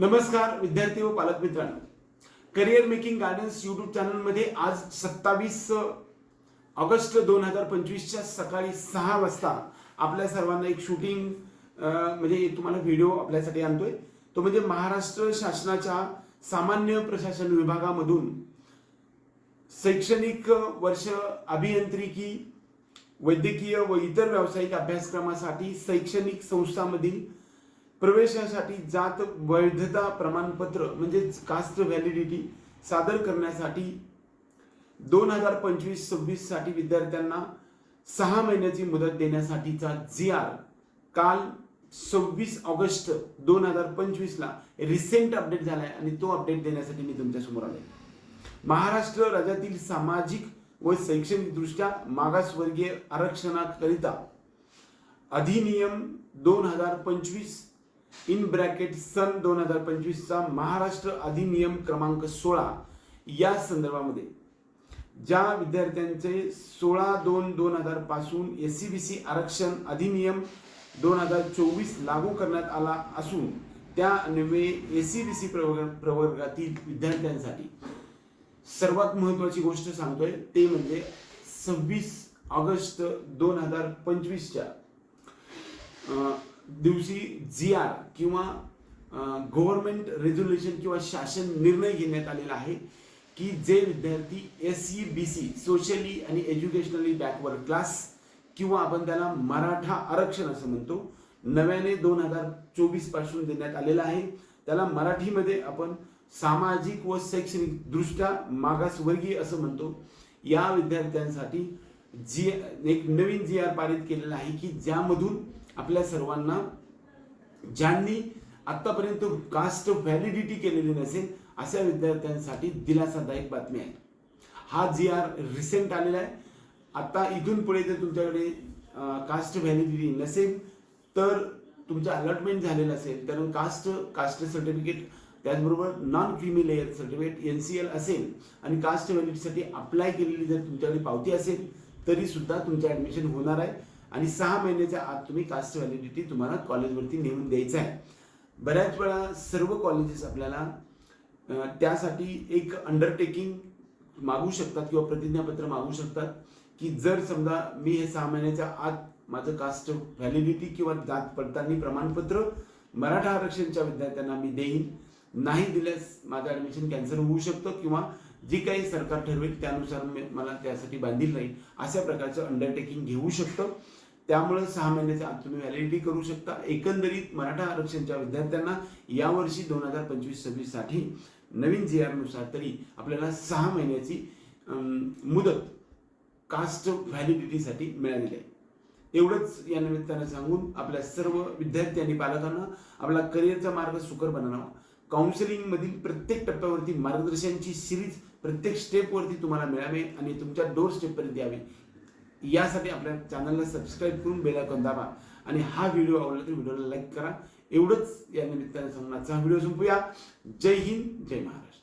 नमस्कार विद्यार्थी व पालक मित्रांनो. करिअर मेकिंग गार्डन्स युट्यूब चॅनलमध्ये आज सत्तावीस ऑगस्ट दोन हजार पंचवीसच्या सकाळी सहा वाजता आपल्या सर्वांना एक शूटिंग म्हणजे तुम्हाला व्हिडिओ आपल्यासाठी आणतोय. तो म्हणजे महाराष्ट्र शासनाच्या सामान्य प्रशासन विभागामधून शैक्षणिक वर्ष अभियांत्रिकी वैद्यकीय व इतर व्यावसायिक अभ्यासक्रमासाठी शैक्षणिक संस्थांमधील प्रवेशासाठी जात वैधता प्रमाणपत्र म्हणजेच कास्ट व्हॅलिडिटी सादर करण्यासाठी दोन हजार पंचवीस सव्वीससाठी विद्यार्थ्यांना सहा महिन्याची मुदत देण्यासाठीचा जी आर काल सव्वीस ऑगस्ट दोन हजार पंचवीसला रिसेंट अपडेट झाला आहे आणि तो अपडेट देण्यासाठी मी तुमच्यासमोर आलो महाराष्ट्र राज्यातील सामाजिक व शैक्षणिकदृष्ट्या मागासवर्गीय आरक्षणाकरिता अधिनियम दोन हजार पंचवीस इन ब्रॅकेट सन दोन हजार पंचवीसचा महाराष्ट्र अधिनियम क्रमांक सोळा या संदर्भामध्ये ज्या विद्यार्थ्यांचे सोळा दोन दोन हजारपासून एस सी बी सी आरक्षण अधिनियम दोन हजार चोवीस लागू करण्यात आला असून त्या अन्वये एस सी बी सी प्रवर्गातील विद्यार्थ्यांसाठी सर्वात महत्वाची गोष्ट सांगतोय ते म्हणजे सव्वीस ऑगस्ट दोन हजार पंचवीसच्या दिवशी जी आर किंवा गव्हर्नमेंट रेझोल्युशन किंवा शासन निर्णय घेण्यात आलेला आहे की जे विद्यार्थी S C B C socially आणि एज्युकेशनली बॅकवर्ड क्लास किंवा आपण त्याला मराठा आरक्षण असं म्हणतो नव्याने दोन हजार चोवीसपासून देण्यात आलेला आहे. त्याला मराठीमध्ये आपण सामाजिक व शैक्षणिक दृष्ट्या मागासवर्गीय असं म्हणतो. या विद्यार्थ्यांसाठी जी एक नवीन जी आर पारित केलेला आहे की ज्यामधून आपल्या सर्वांना ज्यांनी आतापर्यंत कास्ट व्हॅलिडिटी केलेली नसेल अशा विद्यार्थ्यांसाठी दिलासादायक बातमी आहे. हा जी आर रिसेंट आलेला आहे. आता इथून पुढे जर तुमच्याकडे कास्ट व्हॅलिडिटी नसेल तर तुमचं अलॉटमेंट झालेलं असेल तर कास्ट कास्ट सर्टिफिकेट त्याचबरोबर non creamy layer certificate N C L असेल आणि कास्ट व्हॅलिडिटीसाठी अप्लाय केलेली जर तुमच्याकडे पावती असेल तरी सुद्धा तुमचं ॲडमिशन होणार आहे. आणि सहा महिन्याच्या आत तुम्ही कास्ट व्हॅलिडिटी तुम्हाला कॉलेजवरती नेऊन द्यायचं आहे बऱ्याच वेळा सर्व कॉलेजेस आपल्याला त्यासाठी एक अंडरटेकिंग मागू शकतात किंवा प्रतिज्ञापत्र मागू शकतात की जर समजा मी हे सहा महिन्याच्या आत माझं कास्ट व्हॅलिडिटी किंवा जात पडताळणी प्रमाणपत्र मराठा आरक्षणच्या विद्यार्थ्यांना मी देईन. नाही दिल्यास माझं ॲडमिशन कॅन्सल होऊ शकतं किंवा जी काही सरकार ठरवेल त्यानुसार मला त्यासाठी बांधील राहील अशा प्रकारचं अंडरटेकिंग घेऊ शकतं. त्यामुळे सहा महिन्याच्या आत तुम्ही व्हॅलिडिटी करू शकता. एकंदरीत मराठा आरक्षणच्या विद्यार्थ्यांना यावर्षी दोन हजार पंचवीस सव्वीससाठी नवीन जी आरनुसार तरी आपल्याला सहा महिन्याची मुदत कास्ट व्हॅलिडिटीसाठी मिळालेली आहे. एवढंच या निमित्तानं सांगून आपल्या सर्व विद्यार्थी आणि पालकांना आपला करिअरचा मार्ग सुकर बनवावा. काउन्सिलिंगमधील प्रत्येक टप्प्यावरती मार्गदर्शनची सिरीज प्रत्येक स्टेपवरती तुम्हाला मिळावे आणि तुमच्या डोर स्टेपपर्यंत यावी. यासाठी आपल्या चॅनलला सबस्क्राईब करून बेलायकॉन दाबा आणि हा व्हिडिओ आवडला तर व्हिडिओला लाईक करा. एवढंच या निमित्ताने सांगून आजचा व्हिडिओ संपूया. जय हिंद जय महाराष्ट्र.